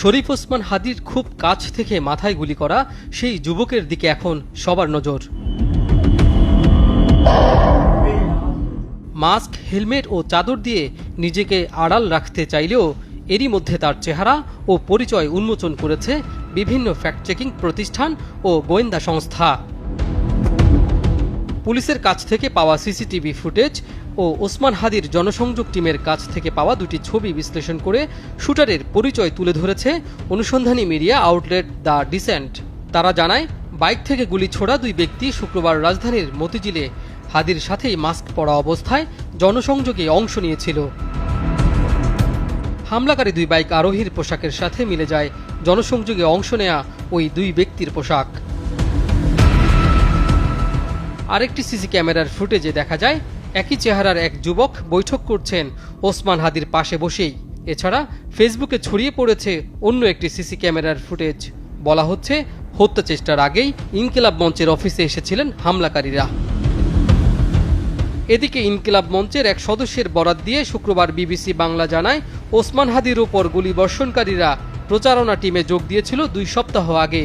শরীফ ওসমান হাদির খুব কাছ থেকে মাথায় গুলি করা সেই যুবকের দিকে এখন সবার নজর। মাস্ক, হেলমেট ও চাদর দিয়ে নিজেকে আড়াল রাখতে চাইলেও এরই মধ্যে তার চেহারা ও পরিচয় উন্মোচন করেছে বিভিন্ন ফ্যাক্ট চেকিং প্রতিষ্ঠান ও গোয়েন্দা সংস্থা। পুলিশের কাছ থেকে পাওয়া সিসিটিভি ফুটেজ ও ওসমান হাদির জনসংযোগ টিমের কাছ থেকে পাওয়া দুটি ছবি বিশ্লেষণ করে শুটারের পরিচয় তুলে ধরেছে অনুসন্ধানী মিডিয়া আউটলেট দ্য ডিসেন্ট। তারা জানায়, বাইক থেকে গুলি ছোড়া দুই ব্যক্তি শুক্রবার রাজধানীর মতিঝিলে হাদির সাথেই মাস্ক পরা অবস্থায় জনসংযোগে অংশ নিয়েছিল। হামলাকারী দুই বাইক আরোহীর পোশাকের সাথে মিলে যায় জনসংযোগে অংশ নেয়া ওই দুই ব্যক্তির পোশাক। আরেকটি সিসি ক্যামেরার ফুটেজে দেখা যায়, একই চেহারার এক যুবক বৈঠক করছেন ওসমান হাদির পাশে বসেই। এছাড়া ফেসবুকে ছড়িয়ে পড়েছে অন্য একটি সিসি ক্যামেরার ফুটেজ। বলা হচ্ছে, হত্যা চেষ্টার আগেই ইনকিলাব মঞ্চের অফিসে এসেছিলেন হামলাকারীরা। এদিকে ইনকিলাব মঞ্চের এক সদস্যের বরাত দিয়ে শুক্রবার বিবিসি বাংলা জানায়, ওসমান হাদির ওপর গুলিবর্ষণকারীরা প্রচারণা টিমে যোগ দিয়েছিল দুই সপ্তাহ আগে।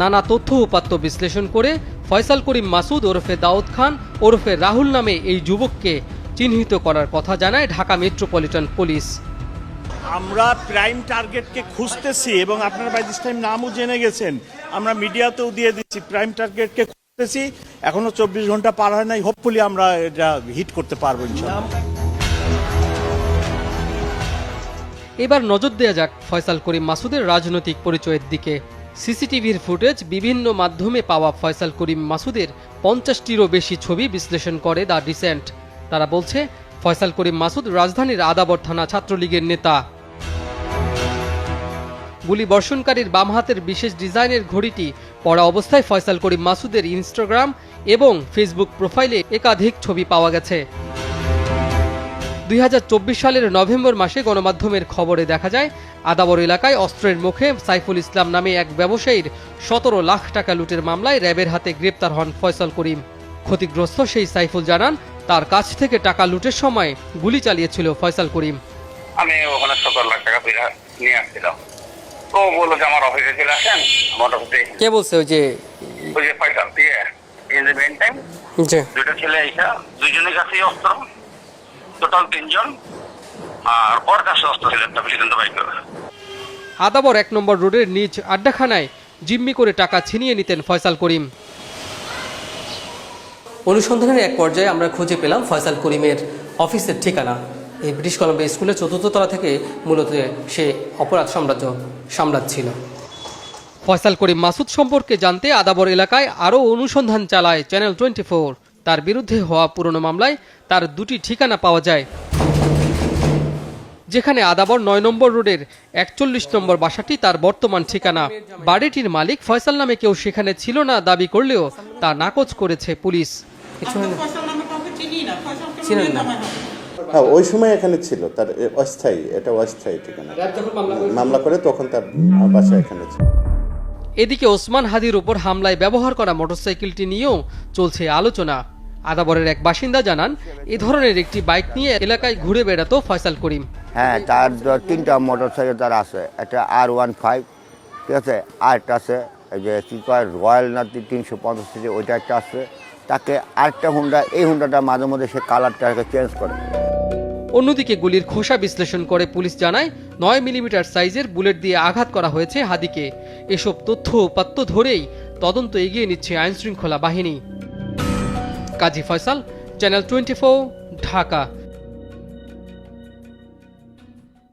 নানা তথ্য উপাত্ত বিশ্লেষণ করে ফয়সাল করিম মাসুদ ওরফে দাউদ খান ওরফে রাহুল নামে এই যুবককে চিহ্নিত করার কথা জানায় ঢাকা মেট্রোপলিটন পুলিশ। আমরা প্রাইম টার্গেটকে খুঁজতেছি এবং আপনারা বাই দিস টাইম নামও জেনে গেছেন। আমরা মিডিয়াতেও দিয়ে দিচ্ছি প্রাইম টার্গেটকে খুঁজতেছি। এখনও চব্বিশ ঘণ্টা পার হয় নাই হোপফুলি আমরা এটা হিট করতে পারব এবার নজর দেওয়া যাক ফয়সাল করিম মাসুদের রাজনৈতিক পরিচয়ের দিকে। সিসিটিভির ফুটেজ বিভিন্ন মাধ্যমে পাওয়া ফয়সাল করিম মাসুদের পঞ্চাশটিরও বেশি ছবি বিশ্লেষণ করে দ্য ডিসেন্ট। তারা বলছে, ফয়সাল করিম মাসুদ রাজধানীর আদাবর থানা ছাত্রলীগের নেতা। গুলি বর্ষণকারীর বাম হাতের বিশেষ ডিজাইনের ঘড়িটি পড়া অবস্থায় ফয়সাল করিম মাসুদের ইনস্টাগ্রাম এবং ফেসবুক প্রোফাইলে একাধিক ছবি পাওয়া গেছে। দুই সালের নভেম্বর মাসে গণমাধ্যমের খবরে দেখা যায় আদাবর এলাকায় অস্ত্রের মুখে সাইফুল ইসলাম নামে এক ব্যবসায়ীর সতেরো লাখ টাকা লুটের মামলায় র্যাবের হাতে গ্রেপ্তার হন ফয়সাল করিম। ক্ষতিগ্রস্ত সেই সাইফুল জানান তার কাছ থেকে টাকা লুটের সময় গুলি চালিয়েছিল ফয়সাল করিম। আমি ওখানে সত্তর লাখ টাকা বিরা নিয়ে আসছিলাম। তো ও বলল যে আমার অফিসে চলে আসেন আমার অফিসে কে বলছে ওই যে? ওই যে পয়সা দিয়ে ইন দ্য মেন টাইম দুটো ছেলে এইটা দুইজনের কাছেই অস্ত্র। টোটাল তিনজন আর ওর কাছে অস্ত্র ছিল একটা প্রেসিডেন্ট বাইক আদাবর এক নম্বর রোডের নিজ আড্ডাখানায় জিম্মি করে টাকা ছিনিয়ে নিতেন ফয়সাল করিম। অনুসন্ধানের এক পর্যায়ে আমরা খুঁজে পেলাম ফয়সাল করিমের অফিসের ঠিকানা। এই ব্রিটিশ কলম্বিয়া স্কুলের চতুর্থ তলা থেকে মূলত সে অপরাধ সাম্রাজ্য সাম্রাজ্য ফয়সাল করিম মাসুদ সম্পর্কে জানতে আদাবর এলাকায় আরও অনুসন্ধান চালায় চ্যানেল টোয়েন্টি তার বিরুদ্ধে হওয়া পুরনো মামলায় তার দুটি ঠিকানা পাওয়া যায়। যেখানে আদাবর নয় নম্বর রোডের একচল্লিশ নম্বর বাসাটি তার বর্তমান ঠিকানা। বাড়িটির মালিক ফয়সাল নামে কেউ সেখানে ছিল না দাবি করলেও তা নাকচ করেছে পুলিশ। হয়। হ্যাঁ ওই সময় এখানে ছিল তার অস্থায়ী এটা অস্থায়ী ঠিকানা। মামলা করে তখন তার বাসা এখানে ছিল। এদিকে ওসমান হাদির উপর হামলায় ব্যবহার করা মোটরসাইকেলটি নিয়েও চলছে আলোচনা। আদাবরের এক বাসিন্দা জানান, এ ধরনের একটি বাইক নিয়ে এলাকায় ঘুরে বেড়াতো ফয়সাল করিম। হ্যাঁ তার তিনটা মোটরসাইকেল তার আছে। একটা আর ওয়ান ফাইভ, ঠিক আছে? আর একটা আছে যে কী কয়, রয়্যাল না তিনশো পঞ্চাশ ওইটা একটা আছে। তাকে আরেকটা হুন্ডা এই হুন্ডাটা মাঝে মধ্যে সে কালারটাকে চেঞ্জ করে। অন্যদিকে গুলির খোসা বিশ্লেষণ করে পুলিশ জানায়, নয় মিলিমিটার সাইজের বুলেট দিয়ে আঘাত করা হয়েছে হাদিকে। এসব তথ্য উপাত্ত ধরেই তদন্ত এগিয়ে নিচ্ছে আইনশৃঙ্খলা বাহিনী। Kazi Faisal, channel twenty Dhaka.